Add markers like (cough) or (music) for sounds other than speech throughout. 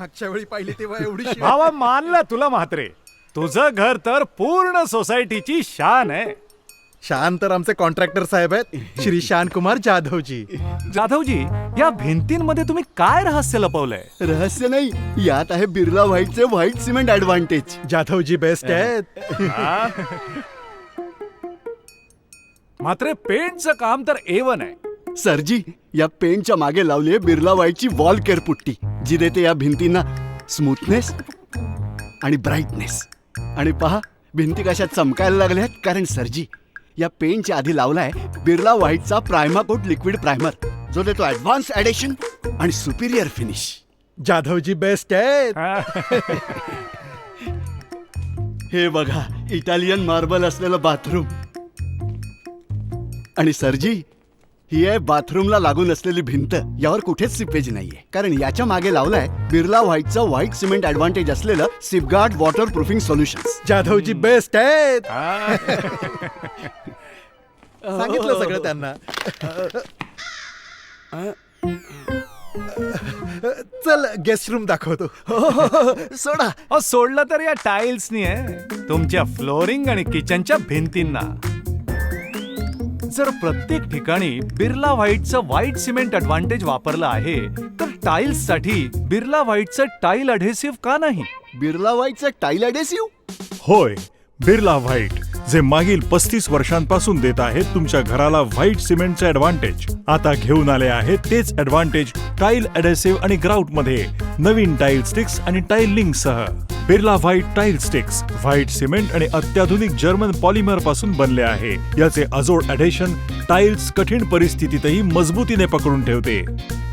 मागच्या वेळी पाहिली तेव्हा एवढी (laughs) शिव्या- भावा मानलं तुला म्हात्रे. तुझं घर तर पूर्ण सोसायटीची शान आहे. शान तर आमचे कॉन्ट्रॅक्टर साहेब आहेत श्री शान कुमार जाधवजी. जाधवजी या भिंतींमध्ये तुम्ही काय रहस्य लपवलंय? रहस्य नाही यात आहे Birla व्हाईटचे white cement advantage Jadhavji best आहेत. मात्र पेंटचं काम तर एवन आहे. सरजी या पेंटच्या मागे लावली आहे बिर्ला व्हाईटची वॉल केअर पुट्टी. जी देते या भिंतींना स्मूथनेस आणि ब्राईटनेस. आणि पहा भिंती कशा चमकायला लागल्या आहेत कारण सरजी या पेंटच्या आधी लावलाय बिर्ला व्हाईटचा प्रायमा कोट लिक्विड प्रायमर. जो देतो ऍडव्हान्स ऍडेशन आणि सुपिरियर फिनिश जाधवजी बेस्ट आहेत. (laughs) हे. बघा इटालियन मार्बल असलेलं बाथरूम आणि सरजी ही आहे बाथरूमला लागून असलेली भिंत. यावर कुठेच सिपेज नाहीये. कारण याच्या मागे लावलाय बिर्ला व्हाईटचं व्हाईट सिमेंट ऍडव्हान्टेज असलेलं SeepGuard water proofing solution Jadhavji best आहेत. (laughs) सांगितलं सगळं त्यांना. चल गेस्ट रूम दाखवतो. सोडा. अहो, सोडलं तर या टाइल्सनी आहे तुमच्या फ्लोरिंग आणि किचनच्या भिंतींना. जर प्रत्येक ठिकाणी बिर्ला व्हाईटचं व्हाईट सिमेंट ऍडव्हान्टेज वापरलं आहे तर टाइल्ससाठी बिर्ला व्हाईटचं टाईल अढेसिव्ह का नाही? बिर्ला व्हाईटचं टाईल ऍडेसिव्ह होय बिर्ला व्हाईट. जे मागील पस्तीस वर्षांपासून देत आहेत तुमच्या घराला व्हाईट सिमेंटचे ऍडव्हान्टेज आता घेऊन आले आहेत तेच ऍडव्हान्टेज टाईल अडेसिव्ह आणि ग्राउटमध्ये. नवीन टाईल स्टिक्स आणि टाईल लिंक सह. Birla white tile sticks white cement आणि अत्याधुनिक जर्मन पॉलिमरपासून बनले आहे. याचे अजोड अडेशन टाइल्स कठीण परिस्थितीतही मजबूतीने पकडून ठेवते.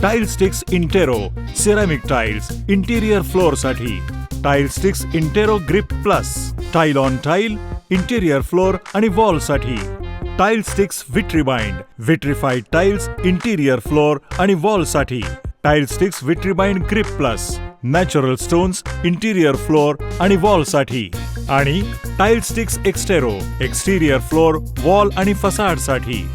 Tile sticks intero ceramic tiles interior फ्लोअरसाठी. Tile sticks intero grip plus tile on tile interior floor आणि वॉलसाठी. Tile sticks vitribond vitrified tiles interior floor आणि वॉलसाठी. Tile sticks vitribond grip plus natural stones interior floor आणि वॉलसाठी. आणि tile sticks extero exterior floor wall आणि फसाडसाठी.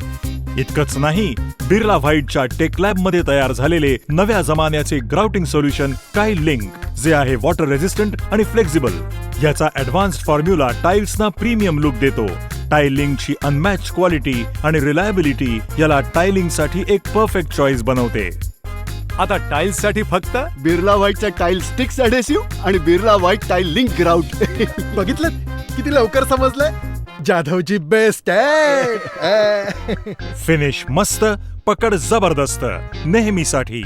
इतकंच नाही Birla व्हाईटच्या take लॅबमध्ये तयार झालेले नव्या जमान्याचे ग्राउटिंग सोल्युशन काय लिंक जे आहे वॉटर रेझिस्टंट आणि फ्लेक्झिबल याचा ऍडव्हान्स्ड फॉर्म्युला टाइल्सना प्रीमियम लुक देतो. टाईल लिंकची अनमॅच क्वालिटी आणि रिलायबिलिटी याला टायलिंगसाठी एक परफेक्ट चॉईस बनवते. आता टाइल्ससाठी फक्त बिर्ला व्हाईटचं टाईल स्टिक्स ऍडेसिव्ह आणि Birla white tile link grout बघितलं किती लवकर समजलंय? जाधवजी बेस्ट आहेत फिनिश मस्त पकड जबरदस्त. नेहमीसाठी.